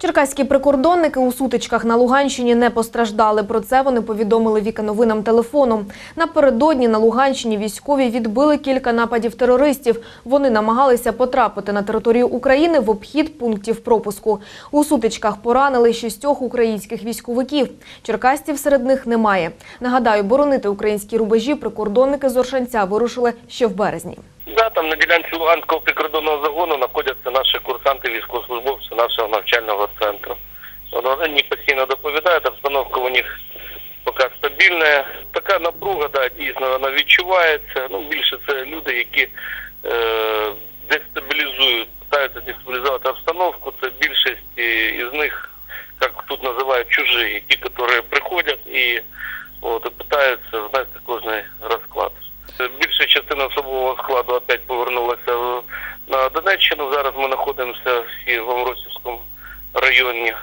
Черкаські прикордонники у сутичках на Луганщині не постраждали. Про це вони повідомили Віка новинам телефоном. Напередодні на Луганщині військові відбили кілька нападів терористів. Вони намагалися потрапити на територію України в обхід пунктів пропуску. У сутичках поранили шістьох українських військовиків. Черкасців серед них немає. Нагадаю, боронити українські рубежі прикордонники з Оршанця вирушили ще в березні. Да, там на ділянці Луганського прикордонного загону знаходяться наші курсанти, військовослужбовці нашого навчального центру. Вони постійно доповідають, обстановка у них поки стабільна. Така напруга, да, дійсно, вона відчувається. Ну, більше це люди, які е, дестабілізують, намагаються дестабілізувати обстановку. Це більшість із них, як тут називають, чужі, ті, які приходять і, от, питаються внести кожний розклад. Більша частина особового складу опять Донеччину. Зараз ми знаходимося всі в Амросівському районі